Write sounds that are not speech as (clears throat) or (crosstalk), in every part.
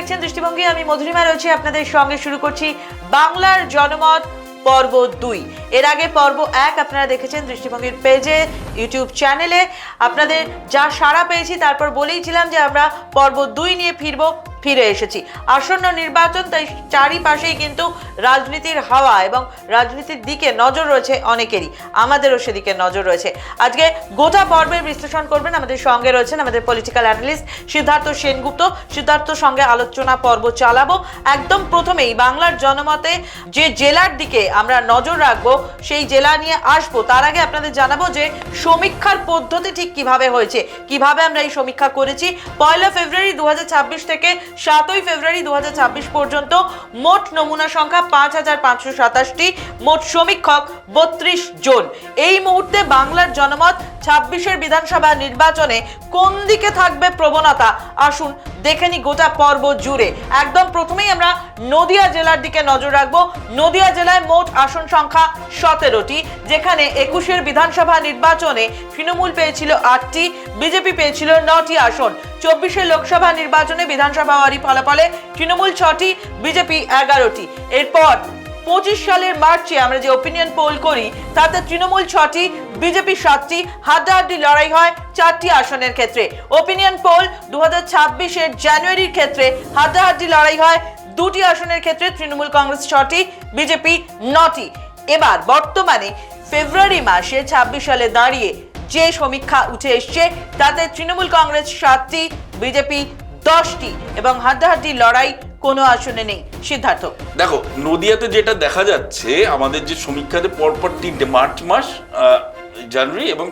দেখছেন দৃষ্টিভঙ্গি, আমি মধুরিমা রয়েছে, আপনাদের সঙ্গে শুরু করছি বাংলার জনমত পর্ব দুই। এর আগে পর্ব এক আপনারা দেখেছেন দৃষ্টিভঙ্গির পেজে, ইউটিউব চ্যানেলে। আপনাদের যা সাড়া পেয়েছি, তারপর বলেইছিলাম যে আমরা পর্ব দুই নিয়ে ফিরবো। ফিরে এসেছি। আসন্ন নির্বাচন, তাই চারিপাশেই কিন্তু রাজনীতির হাওয়া এবং রাজনীতির দিকে নজর রয়েছে অনেকেরই। আমাদেরও সেদিকে নজর রয়েছে। আজকে গোটা পর্বের বিশ্লেষণ করবেন আমাদের সঙ্গে রয়েছেন আমাদের পলিটিক্যাল অ্যানালিস্ট সিদ্ধার্থ সেনগুপ্ত। সিদ্ধার্থর সঙ্গে আলোচনা পর্ব চালাবো। একদম প্রথমেই বাংলার জনমতে যে জেলার দিকে আমরা নজর রাখব, সেই জেলা নিয়ে আসব। তার আগে আপনাদের জানাব যে সমীক্ষার পদ্ধতি ঠিক কীভাবে হয়েছে? কীভাবে আমরা এই সমীক্ষা করেছি? পয়লা ফেব্রুয়ারি দু হাজার ছাব্বিশ থেকে সাতই ফেব্রুয়ারি দু হাজার ছাব্বিশ পর্যন্ত মোট নমুনা সংখ্যা পাঁচ হাজার পাঁচশো সাতাশটি, মোট সমীক্ষক বত্রিশ জন। এই মুহূর্তে বাংলার জনমত ছাব্বিশের বিধানসভা নির্বাচনে কোন দিকে থাকবে প্রবণতা? আসুন দেখে নি গোটা পর্ব জুড়ে। একদম প্রথমেই আমরা নদিয়া জেলার দিকে নজর রাখব। নদিয়া জেলায় মোট আসন সংখ্যা সতেরোটি, যেখানে একুশের বিধানসভা নির্বাচনে তৃণমূল পেয়েছিল আটটি, বিজেপি পেয়েছিল নটি আসন। চব্বিশের লোকসভা নির্বাচনে বিধানসভা ওয়ারি ফলাফলে তৃণমূল ছটি, বিজেপি এগারোটি। এরপর সালের মার্চে আমরা যে ওপিনিয়ন পোল করি, তাতে তৃণমূল ছটি বিজেপি সাতটি, হাড্ডাহাড্ডি লড়াই হয় চারটি আসনের ক্ষেত্রে। ওপিনিয়ন পোল দু হাজার জানুয়ারির ক্ষেত্রে হাড্ডাহাড্ডি লড়াই হয় দুটি আসনের ক্ষেত্রে, তৃণমূল কংগ্রেস ছটি বিজেপি নটি। এবার বর্তমানে ফেব্রুয়ারি মাসে ছাব্বিশ সালে দাঁড়িয়ে যে সমীক্ষা উঠে এসছে, তাতে তৃণমূল কংগ্রেস সাতটি বিজেপি দশটি এবং হাড্ডাহাড্ডি লড়াই কোনো আসনে নেই। সিদ্ধার্থ। দেখো নদিয়াতে যেটা দেখা যাচ্ছে আমাদের যে সমীক্ষাতে পরপর তিনটে মার্চ মাস জানুয়ারি এবং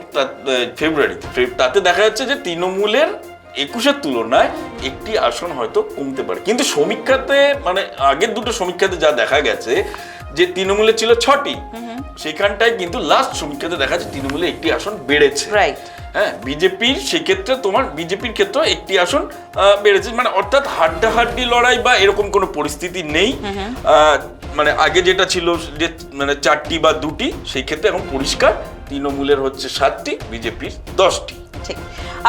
ফেব্রুয়ারিতে। তাতে দেখা যাচ্ছে যে তৃণমূলের একুশের তুলনায় একটি আসন হয়তো কমতে পারে। কিন্তু সমীক্ষাতে মানে আগের দুটো সমীক্ষাতে যা দেখা গেছে যে তৃণমূলের ছিল ছটি সেখানটায় কিন্তু লাস্ট সমীক্ষাতে দেখা যাচ্ছে তৃণমূলে একটি আসন বেড়েছে। রাইট হ্যাঁ বিজেপির সেক্ষেত্রে তোমার বিজেপির ক্ষেত্রে একটি আসন বেড়েছে। মানে অর্থাৎ হাড্ডাহাড্ডি লড়াই বা এরকম কোনো পরিস্থিতি নেই। মানে আগে যেটা ছিল যে মানে চারটি বা দুটি সেই ক্ষেত্রে এখন পরিষ্কার তৃণমূলের হচ্ছে সাতটি বিজেপির দশটি। ঠিক।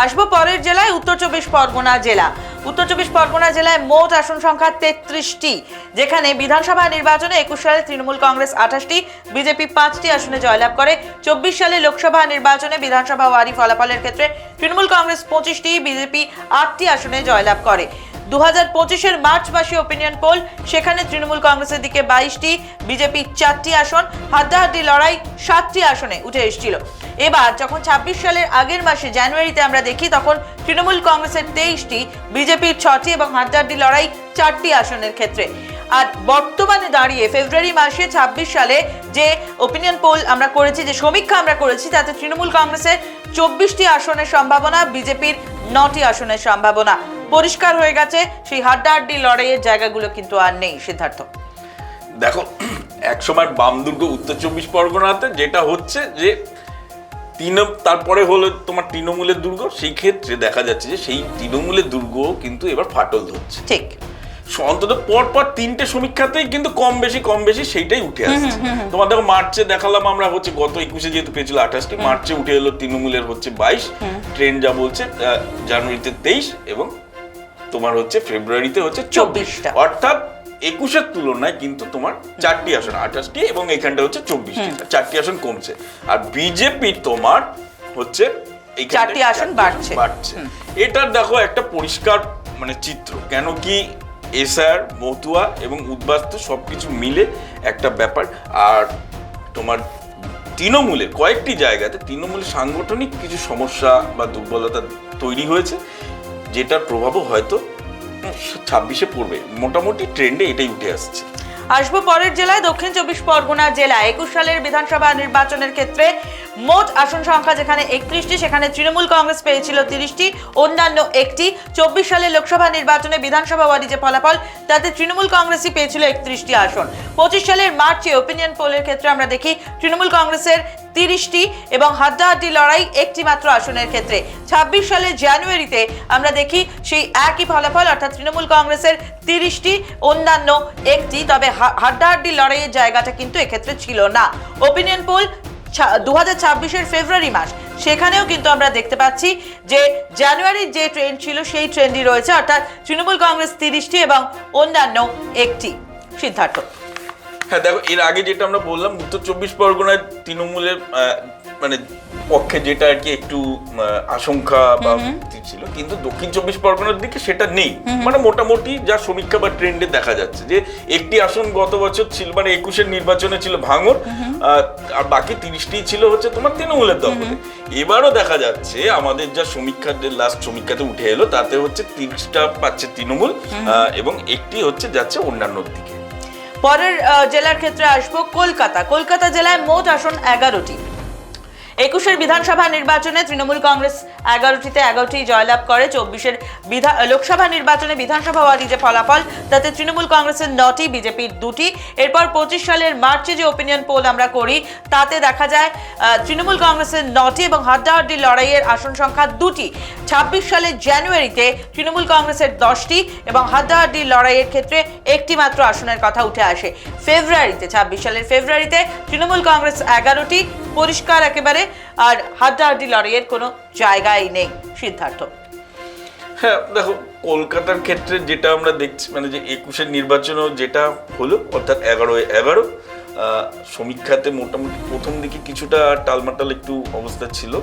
আসব পরের জেলায়, উত্তর চব্বিশ পরগনা জেলা। উত্তর চব্বিশ পরগনা জেলায় মোট আসন সংখ্যা তেত্রিশটি, যেখানে বিধানসভা নির্বাচনে একুশ সালে তৃণমূল কংগ্রেস আঠাশটি, বিজেপি পাঁচটি আসনে জয়লাভ করে। চব্বিশ সালে লোকসভা নির্বাচনে বিধানসভা ওয়ারি ফলাফলের ক্ষেত্রে তৃণমূল কংগ্রেস পঁচিশটি, বিজেপি আটটি আসনে জয়লাভ করে। দু পঁচিশের মার্চ মাসে ওপিনিয়ন পোল সেখানে তৃণমূল কংগ্রেসের দিকে বাইশটি বিজেপি চারটি আসন, হাড্ডাহাড্ডি লড়াই সাতটি আসনে উঠে এসেছিল। এবার যখন ছাব্বিশ সালের আগের মাসে জানুয়ারিতে আমরা দেখি, তখন তৃণমূল কংগ্রেসের তেইশটি, বিজেপির ছটি এবং হাড্ডাহাড্ডি লড়াই চারটি আসনের ক্ষেত্রে। আর বর্তমানে দাঁড়িয়ে ফেব্রুয়ারি মাসে ছাব্বিশ সালে যে ওপিনিয়ন পোল আমরা করেছি, যে সমীক্ষা আমরা করেছি, তাতে তৃণমূল কংগ্রেসের চব্বিশটি আসনের সম্ভাবনা, বিজেপির নটি আসনের সম্ভাবনা। পরিষ্কার হয়ে গেছে সেই হাড্ডাহাড্ডি লড়াইয়ের জায়গাগুলো কিন্তু আর নেই সিদ্ধার্থ। দেখো (clears throat) এক সময় বাম দুর্গ উত্তর চব্বিশ পরগনাতে যেটা হচ্ছে যে তৃণ তারপরে হলো তোমার তৃণমূলের দুর্গ সেই ক্ষেত্রে দেখা যাচ্ছে যে সেই তৃণমূলের দুর্গ কিন্তু এবার ফাটল ধরছে। ঠিক। অন্তত পর পর তিনটে সমীক্ষাতেই কিন্তু কম বেশি কম বেশি সেইটাই উঠে আসছে। তোমার দেখো মার্চে দেখালাম আমরা হচ্ছে গত একুশে যেহেতু পেয়েছিল আঠাশটি মার্চে উঠে এলো তৃণমূলের হচ্ছে বাইশ ট্রেন যা বলছে জানুয়ারিতে তেইশ এবং তোমার হচ্ছে ফেব্রুয়ারিতে হচ্ছে চব্বিশ। 24টা। অর্থাৎ একুশের তুলনায় কিন্তু তোমার চারটি আসন আঠাশটি এবং এখানটা হচ্ছে চব্বিশটি। চারটি আসন কমছে। আর বিজেপি তোমার হচ্ছে চারটি আসন বাড়ছে। বাড়ছে। এটার দেখো একটা পরিষ্কার মানে চিত্র। কেন কি এসআর, মতুয়া এবং উদ্বাস্তু সবকিছু মিলে একটা ব্যাপার। আর তোমার তৃণমূলে কয়েকটি জায়গাতে তৃণমূলের সাংগঠনিক কিছু সমস্যা বা দুর্বলতা তৈরি হয়েছে, যেটার প্রভাবও হয়তো ছাব্বিশে পড়বে। মোটামুটি ট্রেন্ডে এটাই উঠে আসছে। আসব পরের জেলায়, দক্ষিণ চব্বিশ পরগনা জেলা একুশ সালের বিধানসভা নির্বাচনের ক্ষেত্রে মোট আসন সংখ্যা যেখানে একত্রিশটি, সেখানে তৃণমূল কংগ্রেস পেয়েছিল তিরিশটি, অন্যান্য একটি। চব্বিশ সালের লোকসভা নির্বাচনে বিধানসভা ওয়ারি যে ফলাফল, তাতে তৃণমূল কংগ্রেসই পেয়েছিল একত্রিশটি আসন। পঁচিশ সালের মার্চে ওপিনিয়ন পোলের ক্ষেত্রে আমরা দেখি, তৃণমূল কংগ্রেসের তিরিশটি এবং হাড্ডাহাড্ডি লড়াই একটি মাত্র আসনের ক্ষেত্রে। ছাব্বিশ সালের জানুয়ারিতে আমরা দেখি, সেই একই ফলাফল, অর্থাৎ তৃণমূল কংগ্রেসের তিরিশটি, অন্যান্য একটি। তবে হাড্ডাহাড্ডি লড়াইয়ের জায়গাটা কিন্তু এক্ষেত্রে ছিল না। ওপিনিয়ন পোল দু হাজার ফেব্রুয়ারি মাস। সেখানেও কিন্তু আমরা দেখতে পাচ্ছি যে জানুয়ারির যে ট্রেন্ড ছিল, সেই ট্রেন্ডই রয়েছে। অর্থাৎ তৃণমূল কংগ্রেস তিরিশটি এবং অন্যান্য একটি। সিদ্ধার্থ। হ্যাঁ দেখো, এর আগে যেটা আমরা বললাম, উত্তর চব্বিশ পরগনায় তৃণমূলের মানে পক্ষে যেটা আর কি একটু আশঙ্কা বা ছিল। কিন্তু দক্ষিণ চব্বিশ পরগনার দিকে সেটা নেই। মানে মোটামুটি যা সমীক্ষা বা ট্রেন্ডে দেখা যাচ্ছে যে একটি আসন গত বছর ছিল মানে একুশের নির্বাচনে ছিল ভাঙর আর বাকি তিরিশটি ছিল হচ্ছে তোমার তৃণমূলের দখলে। এবারও দেখা যাচ্ছে আমাদের যা সমীক্ষা লাস্ট সমীক্ষাতে উঠে এলো তাতে হচ্ছে তিরিশটা পাচ্ছে তৃণমূল আহ, এবং একটি হচ্ছে যাচ্ছে অন্যান্য দিকে। পরের জেলার ক্ষেত্রে আসব কলকাতা। কলকাতা জেলায় মোট আসন এগারোটি। একুশের বিধানসভা নির্বাচনে তৃণমূল কংগ্রেস এগারোটিতে এগারোটি জয়লাভ করে, চব্বিশের লোকসভা নির্বাচনে বিধানসভা ওয়ারি যে ফলাফল, তাতে তৃণমূল কংগ্রেসের নটি, বিজেপির দুটি। এরপর পঁচিশ সালের মার্চে যে ওপিনিয়ন পোল আমরা করি, তাতে দেখা যায় তৃণমূল কংগ্রেসের নটি এবং হাড্ডাহাড্ডি লড়াইয়ের আসন সংখ্যা দুটি। ছাব্বিশ সালের জানুয়ারিতে তৃণমূল কংগ্রেসের দশটি এবং হাড্ডাহাড্ডি লড়াইয়ের ক্ষেত্রে একটি মাত্র আসনের কথা উঠে আসে। ফেব্রুয়ারিতে, ছাব্বিশ সালের ফেব্রুয়ারিতে তৃণমূল কংগ্রেস এগারোটি পরিষ্কার একেবারে, আর হাড্ডাহাড্ডি লড়াইয়ের কোনো জায়গাই নেই, সিদ্ধার্থ। হ্যাঁ দেখো, কলকাতার ক্ষেত্রে যেটা আমরা দেখছি মানে যে একুশের নির্বাচনও যেটা হলো, অর্থাৎ এগারো এগারো সমীক্ষাতে মোটামুটি প্রথম দিকে কিছুটা টালমাটাল একটু অবস্থা ছিল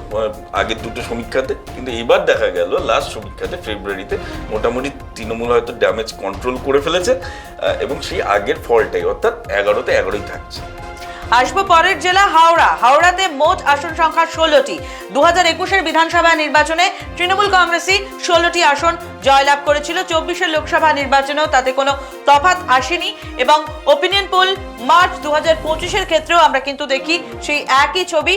আগের দুটো সমীক্ষাতে, কিন্তু এবার দেখা গেল লাস্ট সমীক্ষাতে ফেব্রুয়ারিতে মোটামুটি তৃণমূল হয়তো ড্যামেজ কন্ট্রোল করে ফেলেছে এবং সেই আগের ফলটাই, অর্থাৎ এগারোতে এগারোই থাকছে। আসব পরের জেলা হাওড়া। হাওড়াতে মোট আসন সংখ্যা ষোলোটি। দু হাজার একুশের বিধানসভা নির্বাচনে তৃণমূল কংগ্রেসই ষোলোটি আসন জয়লাভ করেছিল। চব্বিশের লোকসভা নির্বাচনেও তাতে কোনো তফাৎ আসেনি এবং ওপিনিয়ন পোল মার্চ দু হাজার পঁচিশের ক্ষেত্রেও আমরা কিন্তু দেখি সেই একই ছবি।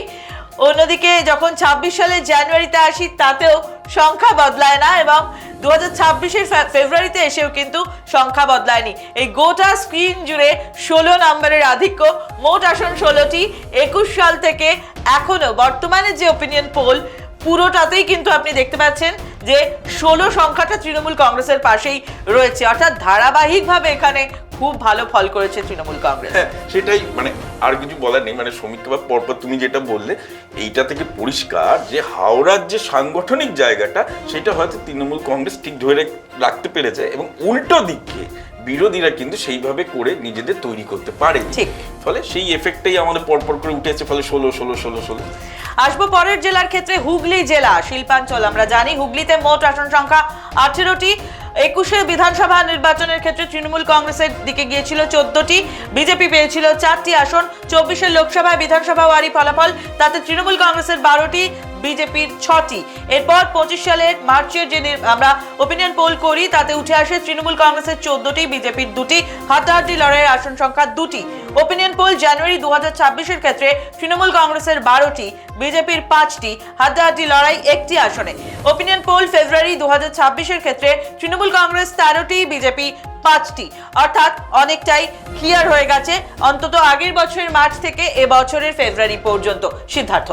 অন্যদিকে যখন ছাব্বিশ সালের জানুয়ারিতে আসি, তাতেও সংখ্যা বদলায় না এবং দু হাজার ছাব্বিশের ফেব্রুয়ারিতে এসেও কিন্তু সংখ্যা বদলায়নি। এই গোটা স্ক্রিন জুড়ে ষোলো নম্বরের আধিক্য, মোট আসন ষোলোটি। একুশ সাল থেকে এখনও বর্তমানে যে ওপিনিয়ন পোল পুরোটাতেই কিন্তু আপনি দেখতে পাচ্ছেন যে ষোলো সংখ্যাটা তৃণমূল কংগ্রেসের পাশেই রয়েছে। অর্থাৎ ধারাবাহিকভাবে এখানে খুব ভালো ফল করেছে তৃণমূল কংগ্রেস। হ্যাঁ সেটাই মানে আর কিছু বলার নেই মানে বা পরপর তুমি যেটা বললে, এইটা থেকে পরিষ্কার যে হাওড়ার যে সাংগঠনিক জায়গাটা, সেটা হয়তো তৃণমূল কংগ্রেস ঠিক ধরে রাখতে পেরেছে এবং উল্টো দিকে বিরোধীরা কিন্তু সেইভাবে করে নিজেদের তৈরি করতে পারে ঠিক। ফলে সেই এফেক্টটাই আমাদের পরপর করে উঠেছে ফলে ষোলো ষোলো ষোলো ষোলো। আসব পরের জেলার ক্ষেত্রে হুগলি জেলা শিল্পাঞ্চল আমরা জানি হুগলিতে মোট আসন সংখ্যা আঠেরোটি। একুশে বিধানসভা নির্বাচনের ক্ষেত্রে তৃণমূল কংগ্রেসের দিকে গিয়েছিল চোদ্দটি বিজেপি পেয়েছিল চারটি আসন চব্বিশের লোকসভায় বিধানসভা ওয়ারি ফলাফল তাতে তৃণমূল কংগ্রেসের বারোটি বিজেপির ছটি। এরপর পঁচিশ সালের মার্চের যে আমরা ওপিনিয়ন পোল করি, তাতে উঠে আসে তৃণমূল কংগ্রেসের চোদ্দটি, বিজেপির দুটি, হাড্ডাহাড্ডি লড়াইয়ের আসন সংখ্যা দুটি। ওপিনিয়ন পোল জানুয়ারি দু হাজার ক্ষেত্রে তৃণমূল কংগ্রেসের বারোটি, বিজেপির পাঁচটি, হাড্ডাহাড্ডি লড়াই একটি আসনে। ওপিনিয়ন পোল ফেব্রুয়ারি দু হাজার ক্ষেত্রে তৃণমূল কংগ্রেস তেরোটি, বিজেপি পাঁচটি। অর্থাৎ অনেকটাই ক্লিয়ার হয়ে গেছে অন্তত আগের বছরের মার্চ থেকে এ বছরের ফেব্রুয়ারি পর্যন্ত। সিদ্ধার্থ।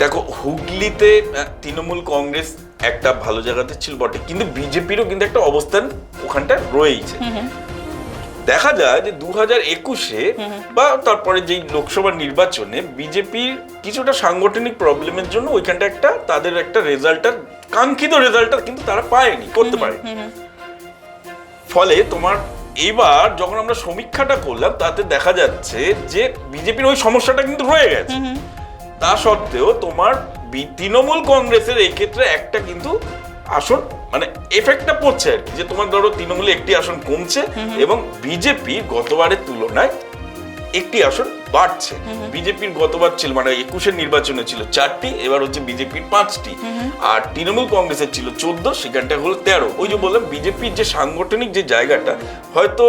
দেখো হুগলিতে তৃণমূল কংগ্রেস একটা ভালো জায়গাতে ছিল বটে কিন্তু বিজেপিরও কিন্তু একটা অবস্থান ওখানটা রয়েছে দেখা যায় যে দু হাজার একুশে বা তারপরে যেই লোকসভা নির্বাচনে বিজেপির কিছুটা সাংগঠনিক প্রবলেমের জন্য ওইখানটা একটা তাদের একটা রেজাল্টটা কাঙ্ক্ষিত রেজাল্টটা কিন্তু তারা পায়নি করতে পারে ফলে তোমার এবার যখন আমরা সমীক্ষাটা করলাম তাতে দেখা যাচ্ছে যে বিজেপির ওই সমস্যাটা কিন্তু রয়ে গেছে। তা সত্ত্বেও তোমার তৃণমূল কংগ্রেসের এই ক্ষেত্রে একটা কিন্তু আসন মানে এফেক্টটা পড়ছে আর কি। যে তোমার ধরো তৃণমূলে একটি আসন কমছে এবং বিজেপি গতবারের তুলনায় একটি আসন বাড়ছে। বিজেপির গতবার ছিল মানে একুশের নির্বাচনে ছিল চারটি এবার হচ্ছে বিজেপির পাঁচটি। আর তৃণমূল কংগ্রেসের ছিল চোদ্দ সেখানটা হলো তেরো। ওই যে বললাম বিজেপির যে সাংগঠনিক যে জায়গাটা হয়তো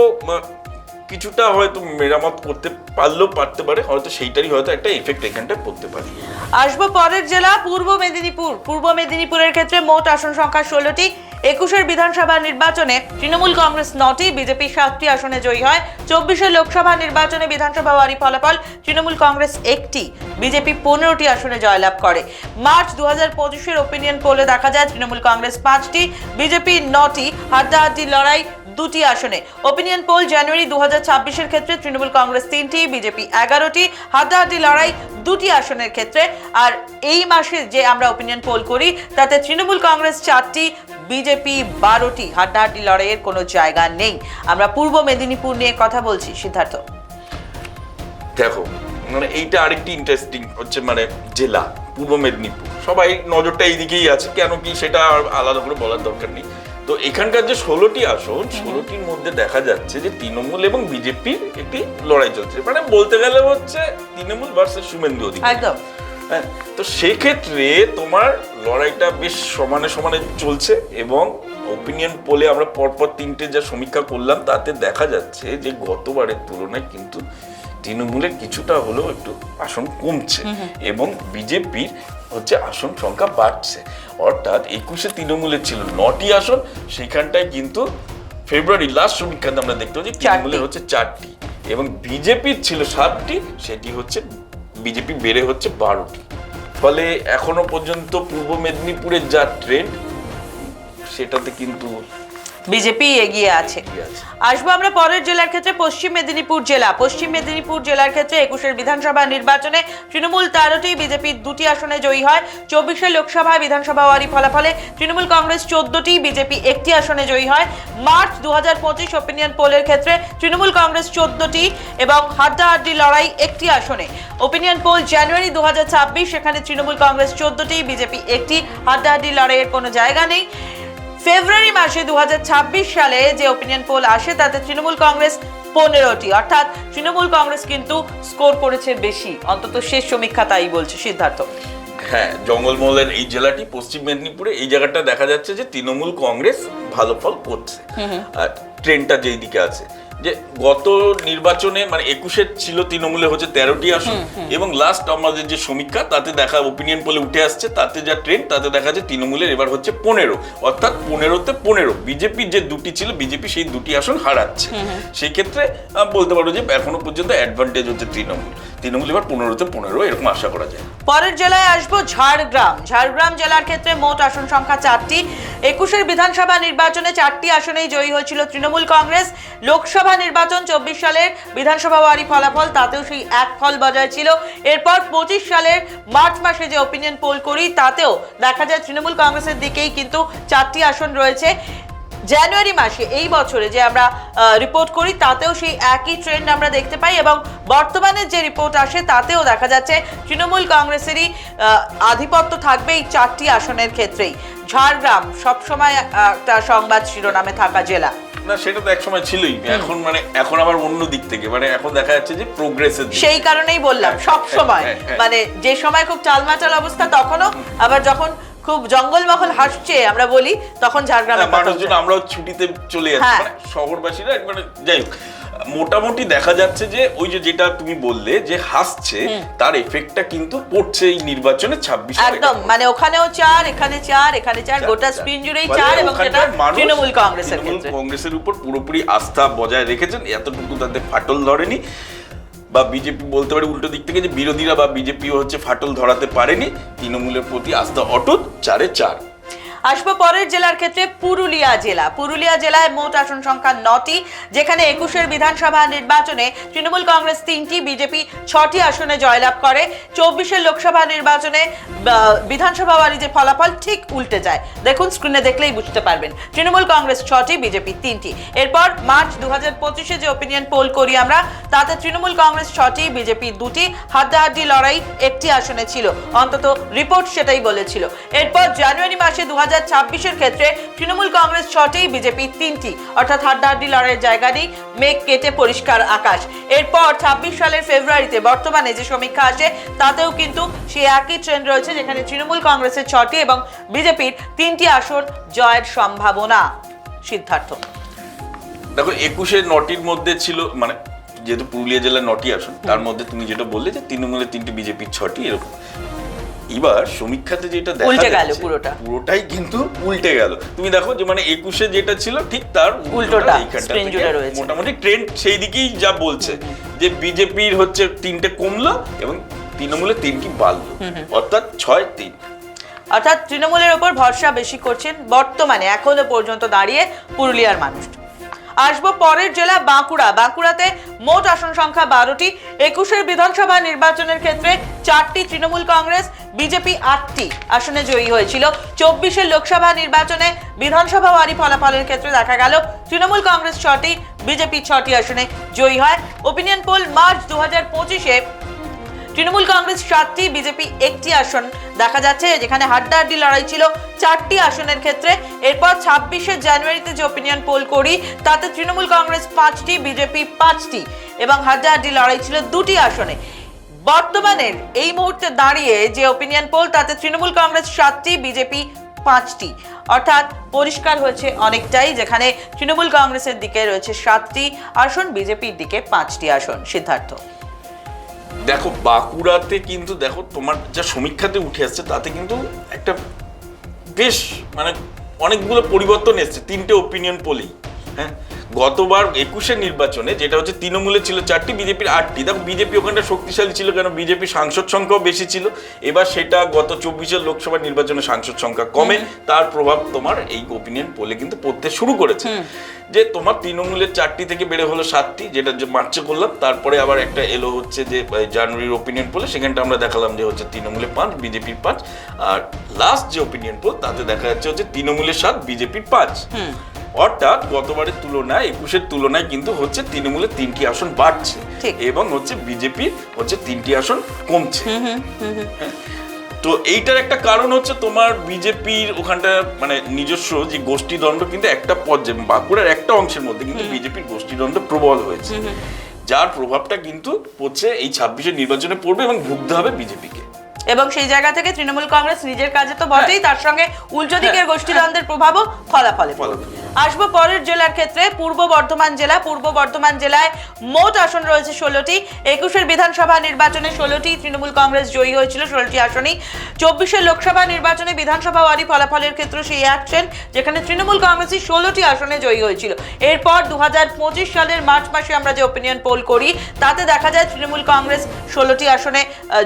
কিছুটা হয়তো মেরামত করতে পারলেও পারতে পারে, হয়তো সেইটারই হয়তো একটা এফেক্ট এখানটা পড়তে পারে। আসব পরের জেলা, পূর্ব মেদিনীপুর। পূর্ব মেদিনীপুরের ক্ষেত্রে মোট আসন সংখ্যা ষোলোটি। একুশের বিধানসভা নির্বাচনে তৃণমূল কংগ্রেস নটি, বিজেপি সাতটি আসনে জয়ী হয়। চব্বিশের লোকসভা নির্বাচনে বিধানসভা ওয়ারি ফলাফল তৃণমূল কংগ্রেস একটি, বিজেপি পনেরোটি আসনে জয়লাভ করে। মার্চ দু হাজার পঁচিশের ওপিনিয়ন পোলে দেখা যায়, তৃণমূল কংগ্রেস পাঁচটি, বিজেপি নটি। হাড্ডাহাড্ডি লড়াই দুটি আসনে। ওপিনিয়ন পোল জানুয়ারি দু হাজার ক্ষেত্রে তৃণমূল কংগ্রেস তিনটি বিজেপি এগারোটি, হাড্ডাহাড্ডি লড়াই দুটি আসনের ক্ষেত্রে। আর এই মাসে যে আমরা ওপিনিয়ন পোল করি, তাতে তৃণমূল কংগ্রেস চারটি বিজেপি বারোটি। হাড্ডাহাড্ডি লড়াইয়ের কোনো জায়গা নেই। আমরা পূর্ব মেদিনীপুর নিয়ে কথা বলছি, সিদ্ধার্থ। দেখো মানে এইটা আরেকটি ইন্টারেস্টিং হচ্ছে মানে জেলা, পূর্ব মেদিনীপুর। সবাই নজরটা এইদিকেই আছে, কেন কি সেটা আলাদা করে বলার দরকার নেই। তো এখানকার যে ষোলোটি আসন ষোলোটির মধ্যে দেখা যাচ্ছে যে তৃণমূল এবং বিজেপির একটি লড়াই চলছে। মানে বলতে গেলে হচ্ছে তৃণমূল ভার্সেস শুভেন্দু অধিকারী। একদম। হ্যাঁ তো সেক্ষেত্রে তোমার লড়াইটা বেশ সমানে সমানে চলছে এবং ওপিনিয়ন পোলে আমরা পরপর তিনটে যা সমীক্ষা করলাম তাতে দেখা যাচ্ছে যে গতবারের তুলনায় কিন্তু তৃণমূলের কিছুটা হলেও একটু আসন কমছে এবং বিজেপির হচ্ছে আসন সংখ্যা বাড়ছে। অর্থাৎ একুশে তৃণমূলের ছিল নটি আসন সেখানটায় কিন্তু ফেব্রুয়ারি লাস্ট সমীক্ষাতে আমরা দেখতে পাচ্ছি তৃণমূলের হচ্ছে চারটি এবং বিজেপির ছিল সাতটি সেটি হচ্ছে বিজেপি বেড়ে হচ্ছে বারোটি। ফলে এখনও পর্যন্ত পূর্ব মেদিনীপুরের যা ট্রেন্ড সেটাতে কিন্তু বিজেপি এগিয়ে আছে। আসব আমরা পরের জেলার ক্ষেত্রে পশ্চিম মেদিনীপুর জেলা। পশ্চিম মেদিনীপুর জেলার ক্ষেত্রে একুশের বিধানসভা নির্বাচনে তৃণমূল তেরোটি বিজেপির দুটি আসনে জয়ী হয়। চব্বিশে লোকসভা বিধানসভা ওয়ারি ফলাফলে তৃণমূল কংগ্রেস চোদ্দটি বিজেপি একটি আসনে জয়ী হয়। মার্চ দু হাজার পঁচিশ ওপিনিয়ন পোলের ক্ষেত্রে তৃণমূল কংগ্রেস চোদ্দটি এবং হাড্ডাহাড্ডি লড়াই একটি আসনে। ওপিনিয়ন পোল জানুয়ারি দু হাজার ছাব্বিশ সেখানে তৃণমূল কংগ্রেস চোদ্দটি বিজেপি একটি। হাড্ডাহাড্ডি লড়াইয়ের কোনো জায়গা নেই। ফেব্রুয়ারি মাসে দু সালে যে ওপিনিয়ন পোল আসে তাতে তৃণমূল কংগ্রেস পনেরোটি। অর্থাৎ তৃণমূল কংগ্রেস কিন্তু স্কোর করেছে বেশি। অন্তত শেষ সমীক্ষা তাই বলছে সিদ্ধার্থ। হ্যাঁ জঙ্গলমহলের এই জেলাটি পশ্চিম মেদিনীপুরে এই জায়গাটা দেখা যাচ্ছে যে তৃণমূল কংগ্রেস ভালো ফল করছে। আর ট্রেনটা যেই দিকে আছে। যে গত নির্বাচনে মানে একুশের ছিল তৃণমূলে হচ্ছে তেরোটি আসন এবং লাস্ট আমাদের যে সমীক্ষা তাতে দেখা ওপিনিয়ন পোলে উঠে আসছে তাতে যা ট্রেন তাতে দেখা যাচ্ছে তৃণমূলের এবার হচ্ছে পনেরো। অর্থাৎ পনেরোতে পনেরো। বিজেপির যে দুটি ছিল বিজেপি সেই দুটি আসন হারাচ্ছে। সেক্ষেত্রে বলতে পারো যে এখনও পর্যন্ত অ্যাডভান্টেজ হচ্ছে তৃণমূল। তৃণমূল এবার পনেরোতে পনেরো, এরকম আশা করা যায়। পরের জেলায় আসব ঝাড়গ্রাম। ঝাড়গ্রাম জেলার ক্ষেত্রে মোট আসন সংখ্যা চারটি। একুশের বিধানসভা নির্বাচনে চারটি আসনেই জয়ী হয়েছিল তৃণমূল কংগ্রেস। লোকসভা নির্বাচন চব্বিশ সালের বিধানসভা ওয়ারি ফলাফল, তাতেও সেই এক ফল বজায় ছিল। এরপর পঁচিশ সালের মার্চ মাসে যে ওপিনিয়ন পোল করি, তাতেও দেখা যায় তৃণমূল কংগ্রেসের দিকেই কিন্তু চারটি আসন রয়েছে। জানুয়ারি মাসে এই বছরে যে আমরা রিপোর্ট করি তাতেও সেই একই ট্রেন্ড আমরা দেখতে পাই এবং বর্তমানে যে রিপোর্ট আসে তাতেও দেখা যাচ্ছে তৃণমূল কংগ্রেসেরই আধিপত্য থাকবে এই চারটি আসনের ক্ষেত্রেই। ঝাড়গ্রাম সবসময় একটা সংবাদ শিরোনামে থাকা জেলা। না সেটা তো একসময় ছিলই। এখন মানে এখন আবার অন্য দিক থেকে। মানে এখন দেখা যাচ্ছে যে প্রোগ্রেসের সেই কারণেই বললাম হ্যাঁ, সব সময় হ্যাঁ, হ্যাঁ। মানে যে সময় খুব টালমাটাল অবস্থা তখনও আবার যখন খুব জঙ্গলমহল হাসছে আমরা বলি তখন ঝাড়গ্রামে হ্যাঁ, মানুষজন আমরাও ছুটিতে চলে যাচ্ছি হ্যাঁ। মানে শহরবাসীরা মানে যাই হোক মোটামুটি দেখা যাচ্ছে যে ওই যে যেটা তুমি বললে যে হাসছে তার এফেক্টটা কিন্তু পড়ছে এই নির্বাচনে ছাব্বিশ একদম মানে ওখানেও চার এখানে চার এখানে চার গোটা স্পিন জুড়েই চার এবং সেটা তৃণমূল কংগ্রেসের কংগ্রেসের উপর পুরোপুরি আস্থা বজায় রেখেছেন এতটুকু তাদের ফাটল ধরেনি। বা বিজেপি বলতে পারি উল্টো দিক থেকে যে বিরোধীরা বা বিজেপিও হচ্ছে ফাটল ধরাতে পারেনি, তৃণমূলের প্রতি আস্থা অটুট, চারে চার। আসব পরের জেলার ক্ষেত্রে পুরুলিয়া জেলা। পুরুলিয়া জেলায় মোট আসন সংখ্যা নটি, যেখানে একুশের বিধানসভা নির্বাচনে তৃণমূল কংগ্রেস তিনটি, বিজেপি ছটি আসনে জয়লাভ করে। চব্বিশের লোকসভা নির্বাচনে বিধানসভা যে ফলাফল ঠিক উল্টে যায়। দেখুন স্ক্রিনে দেখলেই বুঝতে পারবেন। তৃণমূল কংগ্রেস ছটি, বিজেপি তিনটি। এরপর মার্চ দু হাজার পঁচিশে যে ওপিনিয়ন পোল করি আমরা, তাতে তৃণমূল কংগ্রেস ছটি, বিজেপি দুটি, হাড্ডাহাড্ডি লড়াই একটি আসনে ছিল। অন্তত রিপোর্ট সেটাই বলেছিল। এরপর জানুয়ারি মাসে দু হাজার ক্ষেত্রে তৃণমূল কংগ্রেস ছটি বিজেপি তিনটি। অর্থাৎ হাড্ডাহাড্ডি লড়াইয়ের জায়গা নেই, মেঘ কেটে পরিষ্কার আকাশ। এরপর ছাব্বিশ সালের ফেব্রুয়ারিতে বর্তমানে যে সমীক্ষা আসে, তাতেও কিন্তু সেই একই ট্রেন্ড রয়েছে যেখানে তৃণমূল কংগ্রেসের ছটি এবং বিজেপির তিনটি আসন জয়ের সম্ভাবনা। সিদ্ধার্থ। দেখো, একুশে নটির মধ্যে ছিল মানে যেহেতু পুরুলিয়া জেলার নটি আসন তার মধ্যে তুমি যেটা বললে যে তৃণমূলের তিনটি বিজেপির ছটি এরকম। এবার সমীক্ষাতে যেটা দেখা যাচ্ছে, পুরোটা। পুরোটাই কিন্তু উল্টে গেল। তুমি দেখো যে মানে একুশে যেটা ছিল ঠিক তার উল্টোটা। মোটামুটি ট্রেন্ড সেই দিকেই যা বলছে যে বিজেপির হচ্ছে তিনটে কমলো এবং তৃণমূলের তিনটি বাড়লো। অর্থাৎ ছয় তিন। অর্থাৎ তৃণমূলের ওপর ভরসা বেশি করছেন বর্তমানে এখনও পর্যন্ত দাঁড়িয়ে পুরুলিয়ার মানুষ আসব পরের জেলা বাঁকুড়া। বাঁকুড়াতে মোট আসন সংখ্যা বারোটি। একুশের বিধানসভা নির্বাচনের ক্ষেত্রে চারটি তৃণমূল কংগ্রেস, বিজেপি আটটি আসনে জয়ী হয়েছিল। চব্বিশের লোকসভা নির্বাচনে বিধানসভা ওয়ারি ফলাফলের ক্ষেত্রে দেখা গেল, তৃণমূল কংগ্রেস ছটি, বিজেপি ছটি আসনে জয়ী হয়। ওপিনিয়ন পোল মার্চ দু হাজার পঁচিশে তৃণমূল কংগ্রেস সাতটি, বিজেপি একটি আসন দেখা যাচ্ছে, যেখানে হাড্ডাহাড্ডি লড়াই ছিল চারটি আসনের ক্ষেত্রে। এরপর ছাব্বিশে জানুয়ারিতে যে ওপিনিয়ন পোল করি, তাতে তৃণমূল কংগ্রেস পাঁচটি, বিজেপি পাঁচটি এবং হাড্ডাহাড্ডি লড়াই ছিল দুটি আসনে। বর্তমানের এই মুহূর্তে দাঁড়িয়ে যে ওপিনিয়ন পোল তাতে তৃণমূল কংগ্রেস সাতটি, বিজেপি পাঁচটি। অর্থাৎ পরিষ্কার হয়েছে অনেকটাই, যেখানে তৃণমূল কংগ্রেসের দিকে রয়েছে সাতটি আসন, বিজেপির দিকে পাঁচটি আসন, সিদ্ধার্থ। দেখো, বাঁকুড়াতে কিন্তু দেখো তোমার যা সমীক্ষাতে উঠে আসছে, তাতে কিন্তু একটা বেশ মানে অনেকগুলো পরিবর্তন এসছে, তিনটে ওপিনিয়ন পোলেই হ্যাঁ? গতবার একুশের নির্বাচনে যেটা হচ্ছে তৃণমূলে ছিল চারটি বিজেপির আটটি। দেখো বিজেপি ওখানটা শক্তিশালী ছিল কেন? বিজেপি সাংসদ সংখ্যাও বেশি ছিল। এবার সেটা গত চব্বিশের লোকসভা নির্বাচনে সাংসদ সংখ্যা কমে। তার প্রভাব তোমার এই ওপিনিয়ন পোলে কিন্তু পড়তে শুরু করেছে। যে তোমার তৃণমূলের চারটি থেকে বেড়ে হলো সাতটি যেটা যে মার্চে করলাম। তারপরে আবার একটা এলো হচ্ছে যে জানুয়ারির ওপিনিয়ন পোলে সেখানটা আমরা দেখালাম যে হচ্ছে তৃণমূলে পাঁচ বিজেপির পাঁচ। আর লাস্ট যে ওপিনিয়ন পোল তাতে দেখা যাচ্ছে হচ্ছে তৃণমূলের সাত বিজেপির পাঁচ। অর্থাৎ গতবারের তুলনায় একুশের তুলনায় কিন্তু হচ্ছে তৃণমূলের তিনটি আসন বাড়ছে এবং হচ্ছে বিজেপির হচ্ছে তিনটি আসন কমছে। হ্যাঁ। তো এইটার একটা কারণ হচ্ছে তোমার বিজেপির ওখানটা মানে নিজস্ব যে গোষ্ঠীদ্বন্দ্ব কিন্তু একটা পর্যায়ে বাঁকুড়ার একটা অংশের মধ্যে কিন্তু বিজেপির গোষ্ঠীদ্বন্দ্ব প্রবল হয়েছে। যার প্রভাবটা কিন্তু পড়ছে এই ছাব্বিশের নির্বাচনে পড়বে এবং ভুগতে হবে বিজেপিকে। এবং সেই জায়গা থেকে তৃণমূল কংগ্রেস নিজের কাজে তো বটেই তার সঙ্গে উল্টো দিকের হ্যাঁ, গোষ্ঠীদ্বন্দ্বের প্রভাবও ফলাফলে। ফলাফলে। আসব পরের জেলার ক্ষেত্রে। পূর্ব বর্ধমান জেলা, পূর্ব বর্ধমান জেলায় মোট আসন রয়েছে ষোলোটি। একুশের বিধানসভা নির্বাচনে ষোলোটি, তৃণমূল কংগ্রেস জয়ী হয়েছিল ষোলোটি আসনেই। চব্বিশের লোকসভা নির্বাচনে বিধানসভা ওয়ারি ফলাফলের ক্ষেত্রে সেই এক ট্রেন, যেখানে তৃণমূল কংগ্রেসই ষোলোটি আসনে জয়ী হয়েছিল। এরপর দু হাজার পঁচিশ সালের মার্চ মাসে আমরা যে ওপিনিয়ন পোল করি, তাতে দেখা যায় তৃণমূল কংগ্রেস ষোলোটি আসনে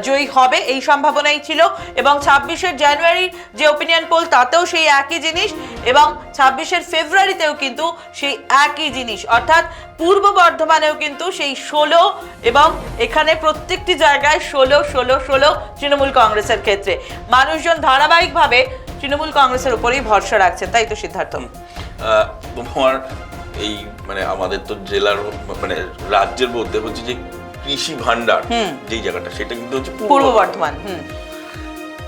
জয়ী হবে, এই সম্ভাবনাই ছিল। এবং ছাব্বিশের জানুয়ারির যে ওপিনিয়ন পোল তাতেও সেই একই জিনিস। এবং ছাব্বিশের ফেব্রুয়ারিতেও কিন্তু সেই একই জিনিস অর্থাৎ পূর্ব বর্ধমানেও কিন্তু সেই ষোলো এবং এখানে প্রত্যেকটি জায়গায় ষোলো ষোলো ষোলো তৃণমূল কংগ্রেসের ক্ষেত্রে। মানুষজন ধারাবাহিকভাবে তৃণমূল কংগ্রেসের উপরেই ভরসা রাখছে তাই তো সিদ্ধার্থ? তোমার এই মানে আমাদের তো জেলার মানে রাজ্যের মধ্যে হচ্ছে যে কৃষি ভান্ডার যেই জায়গাটা সেটা কিন্তু হচ্ছে পূর্ব বর্ধমান হুম।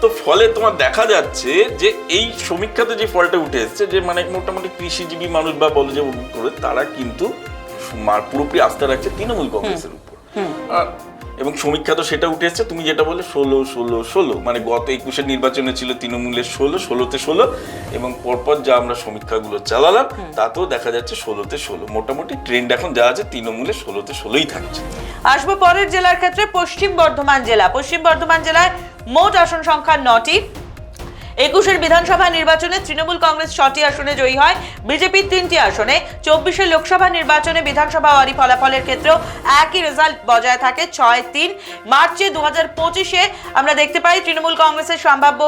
তো ফলে তোমার দেখা যাচ্ছে যে এই সমীক্ষাতে যে ফলটা উঠে এসছে যে মানে মোটামুটি কৃষিজীবী মানুষ বা বলে যে করে তারা কিন্তু পুরোপুরি আস্থা রাখছে তৃণমূল কংগ্রেসের উপর। আর- এবং সমীক্ষা তো সেটা উঠে এসছে। তুমি যেটা বলে ষোলো ষোলো ষোলো। মানে গত একুশের নির্বাচনে ছিল তৃণমূলের ষোলো ষোলোতে ষোলো এবং পরপর যা আমরা সমীক্ষাগুলো চালালাম তাতেও দেখা যাচ্ছে ষোলোতে ষোলো। মোটামুটি ট্রেন্ড এখন যা আছে তৃণমূলে ষোলোতে ষোলোই থাকছে। আসব পরের জেলার ক্ষেত্রে পশ্চিম বর্ধমান জেলা। পশ্চিম বর্ধমান জেলায় মোট আসন সংখ্যা নটি। একুশের বিধানসভা নির্বাচনে তৃণমূল কংগ্রেস ছটি আসনে জয়ী হয়। বিজেপির তিনটি আসনে। চব্বিশের লোকসভা নির্বাচনে বিধানসভা ওয়ারি ফলাফলের ক্ষেত্রেও একই রেজাল্ট বজায় থাকে, ছয় তিন। মার্চে দু হাজার পঁচিশে আমরা দেখতে পাই তৃণমূল কংগ্রেসের সম্ভাব্য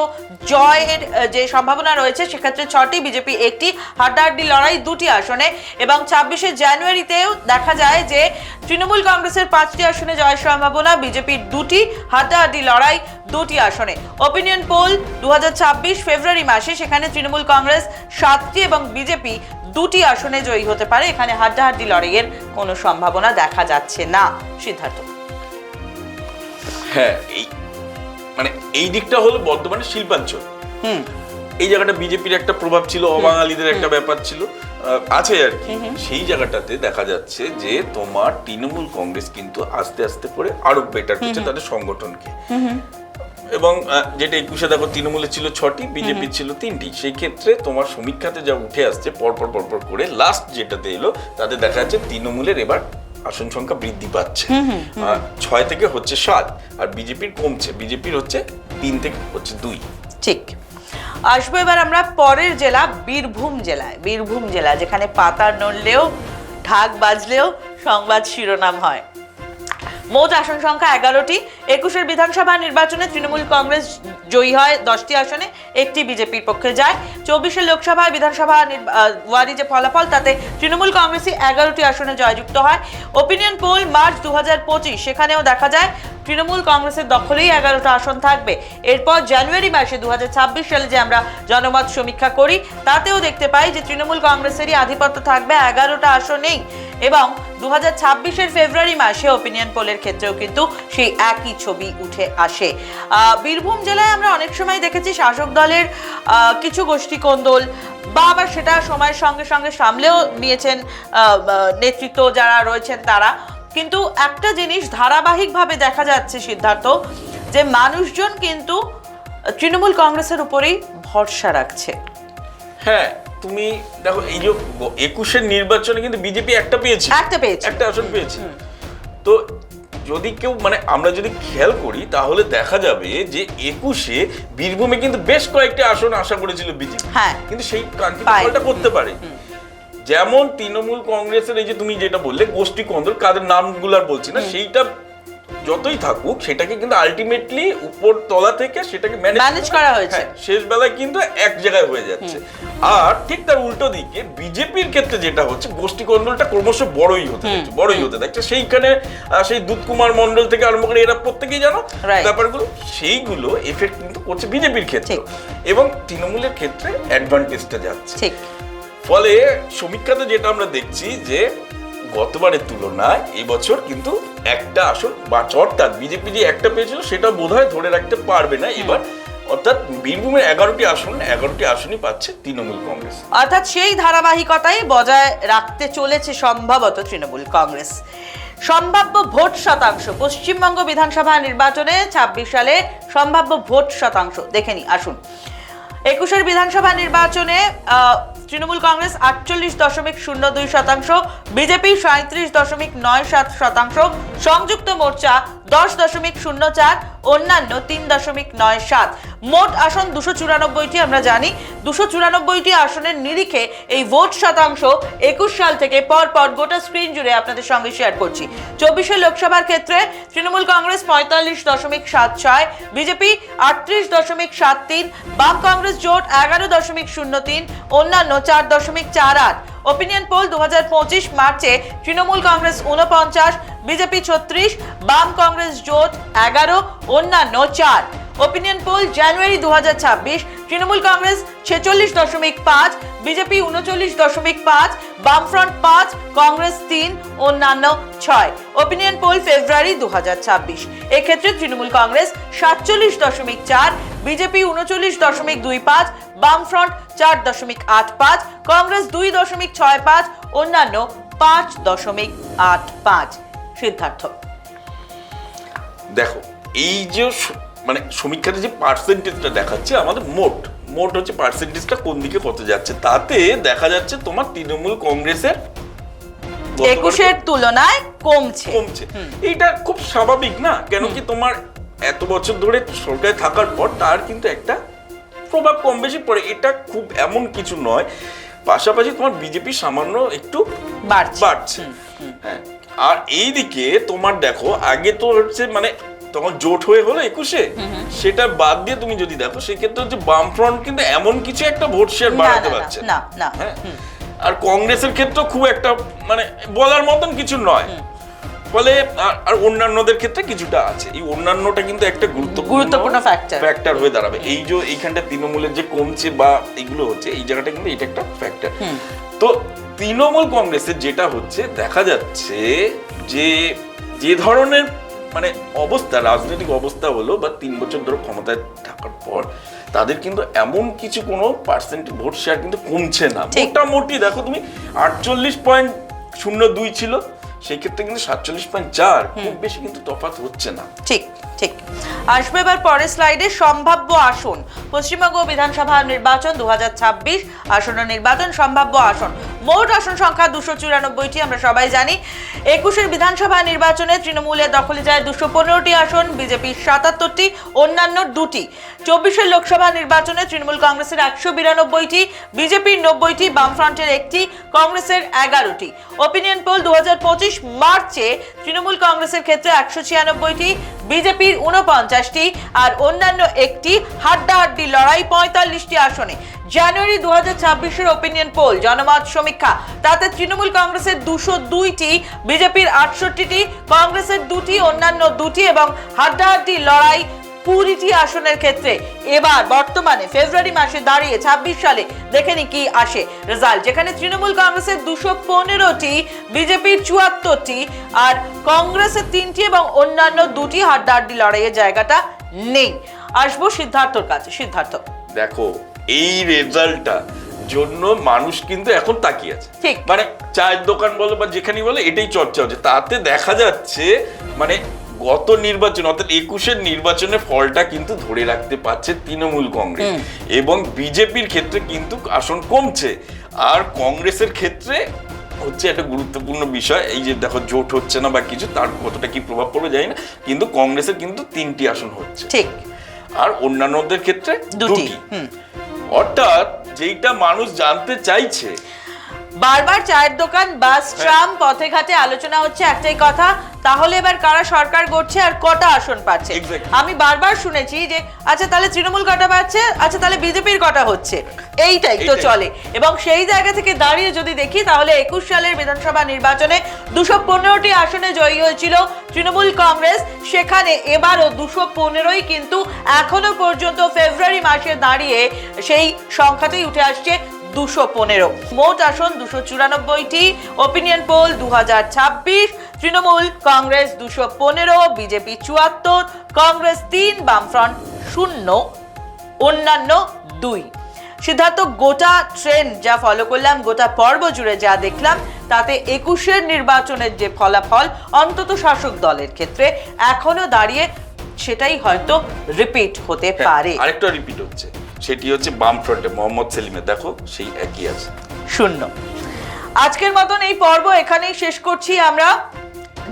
জয়ের যে সম্ভাবনা রয়েছে, সেক্ষেত্রে ছটি, বিজেপি একটি, হাড্ডাহাড্ডি লড়াই দুটি আসনে। এবং ছাব্বিশে জানুয়ারিতেও দেখা যায় যে তৃণমূল কংগ্রেসের পাঁচটি আসনে জয়ের সম্ভাবনা, বিজেপির দুটি, হাড্ডাহাড্ডি লড়াই দুটি আসনে। ওপিনিয়ন পোল দু ফেব্রুয়ারি মাসে সেখানে তৃণমূল কংগ্রেস সাতটি এবং বিজেপি দুটি আসনে জয়ী হতে পারে। এখানে হাড্ডাহাড্ডি লড়াইয়ের কোনো সম্ভাবনা দেখা যাচ্ছে না। সিদ্ধার্থ। হ্যাঁ এই মানে এই দিকটা হলো বর্ধমানের শিল্পাঞ্চল। হুম। এই জায়গাটা বিজেপির একটা প্রভাব ছিল অবাঙালিদের একটা ব্যাপার ছিল। আছে আর কি। সেই জায়গাটাতে দেখা যাচ্ছে যে তোমার তৃণমূল কংগ্রেস কিন্তু আস্তে আস্তে করে আরও বেটার করছে তাদের সংগঠনকে। এবং যেটা একুশে দেখো তৃণমূলে ছিল ছটি বিজেপি ছিল তিনটি। সেই ক্ষেত্রে তোমার সমীক্ষাতে যা উঠে আসছে পরপর পরপর করে লাস্ট যেটাতে এলো তাতে দেখা যাচ্ছে তৃণমূলের এবার আসন সংখ্যা বৃদ্ধি পাচ্ছে। ছয় থেকে হচ্ছে সাত আর বিজেপির কমছে। বিজেপির হচ্ছে তিন থেকে হচ্ছে দুই। ঠিক। আসব এবার আমরা পরের জেলা বীরভূম জেলায়। বীরভূম জেলা যেখানে পাতা নড়লেও ঢাক বাজলেও সংবাদ শিরোনাম হয়। মোট আসন সংখ্যা এগারোটি। একুশের বিধানসভা নির্বাচনে তৃণমূল কংগ্রেস জয়ী হয়, দশটি আসনে একটি বিজেপির পক্ষে যায়। চব্বিশের লোকসভায় বিধানসভা ওয়ারি যে ফলাফল, তাতে তৃণমূল কংগ্রেসই এগারোটি আসনে জয়যুক্ত হয়। ওপিনিয়ন পোল মার্চ দু হাজার পঁচিশ, সেখানেও দেখা যায় তৃণমূল কংগ্রেসের দখলেই এগারোটা আসন থাকবে। এরপর জানুয়ারি মাসে দু হাজার ছাব্বিশ সালে যে আমরা জনমত সমীক্ষা করি, তাতেও দেখতে পাই যে তৃণমূল কংগ্রেসেরই আধিপত্য থাকবে এগারোটা আসনেই। এবং দু হাজার ফেব্রুয়ারি মাসে ওপিনিয়ন পোলের ক্ষেত্রেও কিন্তু সেই একই ছবি উঠে আসে। বীরভূম জেলায় আমরা অনেক সময় দেখেছি শাসক দলের কিছু গোষ্ঠী কোন্দল বা আবার সেটা সময়ের সঙ্গে সঙ্গে সামলেও নিয়েছেন নেতৃত্ব যারা রয়েছেন তারা। কিন্তু একটা জিনিস ধারাবাহিকভাবে দেখা যাচ্ছে সিদ্ধার্থ, যে মানুষজন কিন্তু তৃণমূল কংগ্রেসের উপরেই ভরসা রাখছে। হ্যাঁ তুমি দেখো এই যে একুশের নির্বাচনে কিন্তু বিজেপি একটা পেয়েছে। একটা পেয়েছে। একটা আসন পেয়েছে। তো যদি কেউ মানে আমরা যদি খেয়াল করি তাহলে দেখা যাবে যে একুশে বীরভূমে কিন্তু বেশ কয়েকটি আসন আশা করেছিল বিজেপি। হ্যাঁ। কিন্তু সেই কাঙ্ক্ষিত করতে পারে যেমন তৃণমূল কংগ্রেসের এই যে তুমি যেটা বললে গোষ্ঠী কন্দল কাদের নামগুলো আর বলছি না সেইটা যতই থাকুক সেটাকে কিন্তু আলটিমেটলি উপর তলা থেকে সেটাকে ম্যানেজ করা হয়েছে। শেষ বেলায় কিন্তু এক জায়গায় হয়ে যাচ্ছে। আর ঠিক তার উল্টো দিকে বিজেপির ক্ষেত্রে যেটা হচ্ছে গোষ্ঠী কন্দলটা ক্রমশ বড়ই হতে যাচ্ছে বড়ই হতে যাচ্ছে। সেইখানে সেই দুধকুমার মন্ডল থেকে আরম্ভ করে এরা প্রত্যেকেই জানো. ব্যাপারগুলো? সেইগুলো এফেক্ট কিন্তু করছে বিজেপির ক্ষেত্রে। এবং তৃণমূলের ক্ষেত্রে অ্যাডভান্টেজটা যাচ্ছে। ফলে সমীক্ষাতে যেটা আমরা দেখছি যে গতবারের তুলনায় এবছর কিন্তু একটা আসন বা অর্থাৎ বিজেপি যে একটা পেয়েছিল সেটা বোধহয় ধরে রাখতে পারবে না। এবার অর্থাৎ বীরভূমের এগারোটি আসন এগারোটি আসনই পাচ্ছে তৃণমূল কংগ্রেস। অর্থাৎ সেই ধারাবাহিকতাই বজায় রাখতে চলেছে সম্ভবত তৃণমূল কংগ্রেস। সম্ভাব্য ভোট শতাংশ পশ্চিমবঙ্গ বিধানসভা নির্বাচনে ছাব্বিশ সালে সম্ভাব্য ভোট শতাংশ। দেখে নি আসুন। একুশের বিধানসভা নির্বাচনে আহ, তৃণমূল কংগ্রেস আটচল্লিশ দশমিক শূন্য দুই শতাংশ, বিজেপি সাঁত্রিশ দশমিক নয় সাত শতাংশ, সংযুক্ত মোর্চা দশ দশমিক শূন্য চার, অন্যান্য তিন দশমিক নয় সাত। মোট আসন দুশো চুরানব্বইটি, আমরা জানি। দুশো চুরানব্বইটি আসনের নিরিখে এই ভোট শতাংশ একুশ সাল থেকে পর পর গোটা স্ক্রিন জুড়ে আপনাদের সঙ্গে শেয়ার করছি। চব্বিশে লোকসভার ক্ষেত্রে তৃণমূল কংগ্রেস পঁয়তাল্লিশ দশমিক সাত ছয়, বিজেপি আটত্রিশ দশমিক সাত তিন, বাম কংগ্রেস জোট এগারো দশমিক শূন্য তিন, অন্যান্য চার দশমিক চার আট। ওপিনিয়ন পোল দু মার্চে তৃণমূল কংগ্রেস উনপঞ্চাশ বিজেপি ছত্রিশ, বাম কংগ্রেস জোট এগারো, অন্যান্য চার। ওপিনিয়ন পোল জানুয়ারি দুহাজার ছাব্বিশ, তৃণমূল কংগ্রেস ছেচল্লিশ দশমিক পাঁচ, বিজেপি উনচল্লিশ দশমিক পাঁচ, বামফ্রন্ট পাঁচ, কংগ্রেস তিন, অন্যান্য ছয়। ওপিনিয়ন পোল ফেব্রুয়ারি দু হাজার ছাব্বিশ। এক্ষেত্রে তৃণমূল কংগ্রেস সাতচল্লিশ দশমিক চার বিজেপি উনচল্লিশ দশমিক দুই পাঁচ বামফ্রন্ট চার দশমিক আট পাঁচ কংগ্রেস দুই দশমিক ছয় পাঁচ অন্যান্য পাঁচ দশমিক আট পাঁচ। সিদ্ধার্থ। দেখো এই যে মানে সমীক্ষাতে যে পার্সেন্টেজটা দেখাচ্ছে আমাদের মোট মোট হচ্ছে পার্সেন্টেজটা কোন দিকে কত যাচ্ছে? তাতে দেখা যাচ্ছে তোমার তৃণমূল কংগ্রেসের একুশের তুলনায় কমছে। কমছে। এইটা খুব স্বাভাবিক না? কেন কি তোমার এত বছর ধরে সরকারে থাকার পর তার কিন্তু একটা প্রভাব কম বেশি পড়ে। এটা খুব এমন কিছু নয়। পাশাপাশি তোমার বিজেপি সামান্য একটু বাড়ছে। হ্যাঁ। আর এইদিকে তোমার দেখো আগে তো হচ্ছে মানে তখন জোট হয়ে হলো একুশে। সেটা বাদ দিয়ে তুমি যদি দেখো সেক্ষেত্রে হচ্ছে বামফ্রন্ট কিন্তু এমন কিছু একটা ভোট শেয়ার বাড়াতে পারছে। না, না, হ্যাঁ। আর কংগ্রেসের ক্ষেত্রে খুব একটা মানে বলার মতন কিছু নয়। ফলে আর- অন্যান্যদের ক্ষেত্রে কিছুটা আছে। এই অন্যান্যটা কিন্তু একটা গুরুত্বপূর্ণ গুরুত্বপূর্ণ factor। ফ্যাক্টর হয়ে দাঁড়াবে। এই যে এইখানটা তৃণমূলের যে কমছে বা এগুলো হচ্ছে এই জায়গাটা কিন্তু এটা একটা ফ্যাক্টর তো তৃণমূল কংগ্রেসের যেটা হচ্ছে দেখা যাচ্ছে যে যে ধরনের মানে অবস্থা রাজনৈতিক অবস্থা হলো বা তিন বছর ধরে ক্ষমতায় থাকার পর তাদের কিন্তু এমন কিছু কোনো পার্সেন্ট ভোট শেয়ার কিন্তু কমছে না। মোটামুটি দেখো তুমি আটচল্লিশ পয়েন্ট শূন্য দুই ছিল। সেই ক্ষেত্রে কিন্তু সাতচল্লিশ পয়েন্ট চার খুব বেশি কিন্তু তফাৎ হচ্ছে না। ঠিক ঠিক। আসবে এবার পরের স্লাইডে সম্ভাব্য আসন। পশ্চিমবঙ্গ বিধানসভা নির্বাচন দু আসন্ন নির্বাচন সম্ভাব্য আসন। মোট আসন সংখ্যা দুশো চুরানব্বইটি, আমরা সবাই জানি। একুশের বিধানসভা নির্বাচনে তৃণমূলের দখলে যায় দুশো পনেরোটি আসন, বিজেপির সাতাত্তরটি, অন্যান্য দুটি। চব্বিশের লোকসভা নির্বাচনে তৃণমূল কংগ্রেসের একশো বিরানব্বইটি, বিজেপির নব্বইটি, বামফ্রন্টের একটি, কংগ্রেসের এগারোটি। ওপিনিয়ন পোল দু হাজার পঁচিশ মার্চে তৃণমূল কংগ্রেসের ক্ষেত্রে একশো ছিয়ানব্বইটি, বিজেপির উনপঞ্চাশটি আর অন্যান্য একটি হাড্ডাহাড্ডি লড়াই পঁয়তাল্লিশটি আসনে। জানুয়ারি দু হাজার ছাব্বিশের ওপিনিয়ন পোল জনমত সমীক্ষা। তাতে তৃণমূল কংগ্রেসের দুশো দুইটি, বিজেপির আটষট্টিটি, কংগ্রেসের দুটি, অন্যান্য দুটি এবং হাড্ডাহাড্ডি লড়াই কুড়িটি আসনের ক্ষেত্রে। এবার বর্তমানে ফেব্রুয়ারি মাসে দাঁড়িয়ে ছাব্বিশ সালে দেখে নি কি আসে রেজাল্ট। যেখানে তৃণমূল কংগ্রেসের দুশো পনেরোটি, বিজেপির চুয়াত্তরটি আর কংগ্রেসের তিনটি এবং অন্যান্য দুটি হাড্ডাহাড্ডি লড়াইয়ের জায়গাটা নেই। আসব সিদ্ধার্থর কাছে। সিদ্ধার্থ। দেখো, এই রেজাল্টটা জন্য মানুষ কিন্তু এখন তাকিয়ে আছে। মানে চায়ের দোকান বলো বা যেখানেই বলো এটাই চর্চা হচ্ছে। তাতে দেখা যাচ্ছে মানে গত নির্বাচন অর্থাৎ একুশের নির্বাচনের ফলটা কিন্তু ধরে রাখতে পারছে তৃণমূল কংগ্রেস। এবং বিজেপির ক্ষেত্রে কিন্তু আসন কমছে। আর কংগ্রেসের ক্ষেত্রে হচ্ছে একটা গুরুত্বপূর্ণ বিষয় এই যে দেখো জোট হচ্ছে না বা কিছু তার কতটা কি প্রভাব পড়বে জানি না কিন্তু কংগ্রেসের কিন্তু তিনটি আসন হচ্ছে। ঠিক। আর অন্যান্যদের ক্ষেত্রে দুটি। অর্থাৎ যেইটা মানুষ জানতে চাইছে বারবার চায়ের দোকান বাস ট্রাম পথে ঘাটে আলোচনা হচ্ছে একটাই কথা। তাহলে এবার কারা সরকার গড়ছে আর কটা আসন পাচ্ছে? আমি বারবার শুনেছি যে আচ্ছা তাহলে তৃণমূল কটা পাচ্ছে? আচ্ছা তাহলে বিজেপির কটা হচ্ছে? এইটাই তো চলে। এবং সেই জায়গা থেকে দাঁড়িয়ে যদি দেখি তাহলে একুশ সালের বিধানসভা নির্বাচনে দুশো পনেরোটি আসনে জয়ী হয়েছিল তৃণমূল কংগ্রেস। সেখানে এবারও দুশো পনেরোই কিন্তু এখনও পর্যন্ত ফেব্রুয়ারি মাসে দাঁড়িয়ে সেই সংখ্যাটাই উঠে আসছে দুশো পনেরো। মোট আসন দুশো চুরানব্বইটি ওপিনিয়ন পোল দু হাজার ছাব্বিশ তৃণমূল কংগ্রেস দুশো পনেরো বিজেপি চুয়াত্তর কংগ্রেস তিন বামফ্রন্ট শূন্য অন্যান্য দুই। সিদ্ধার্থ গোটা ট্রেন্ড যা ফলো করলাম গোটা পর্ব জুড়ে যা দেখলাম তাতে একুশের নির্বাচনের যে ফলাফল অন্তত শাসক দলের ক্ষেত্রে এখনও দাঁড়িয়ে সেটাই হয়তো রিপিট হতে পারে। আরেকটা রিপিট হচ্ছে। সেটি হচ্ছে বাম ফ্রন্টে মোহাম্মদ সেলিমে দেখো, সেই একই আছে। শূন্য। আজকের মতন এই পর্ব এখানেই শেষ করছি আমরা।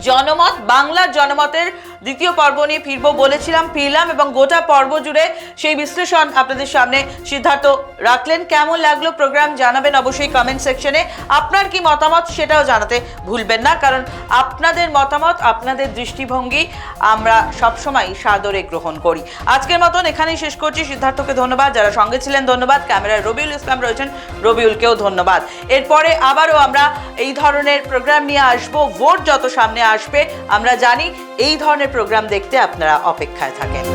জনমত, বাংলার জনমতের দ্বিতীয় পর্ব নিয়ে ফিরবো বলেছিলাম, ফিরলাম এবং গোটা পর্ব জুড়ে সেই বিশ্লেষণ আপনাদের সামনে সিদ্ধার্থ রাখলেন। কেমন লাগল প্রোগ্রাম জানাবেন অবশ্যই কমেন্ট সেকশনে আপনার কি মতামত সেটাও জানাতে ভুলবেন না, কারণ আপনাদের মতামত, আপনাদের দৃষ্টিভঙ্গি আমরা সবসময় সাদরে গ্রহণ করি। আজকের মতন এখানেই শেষ করছি। সিদ্ধার্থকে ধন্যবাদ। যারা সঙ্গে ছিলেন, ধন্যবাদ। ক্যামেরায় রবিউল ইসলাম রয়েছেন, রবিউলকেও ধন্যবাদ। এরপরে আবারও আমরা এই ধরনের প্রোগ্রাম নিয়ে আসব। ভোট যত সামনে আসবে, আমরা জানি এই ধরনের প্রোগ্রাম দেখতে আপনারা অপেক্ষায় থাকেন।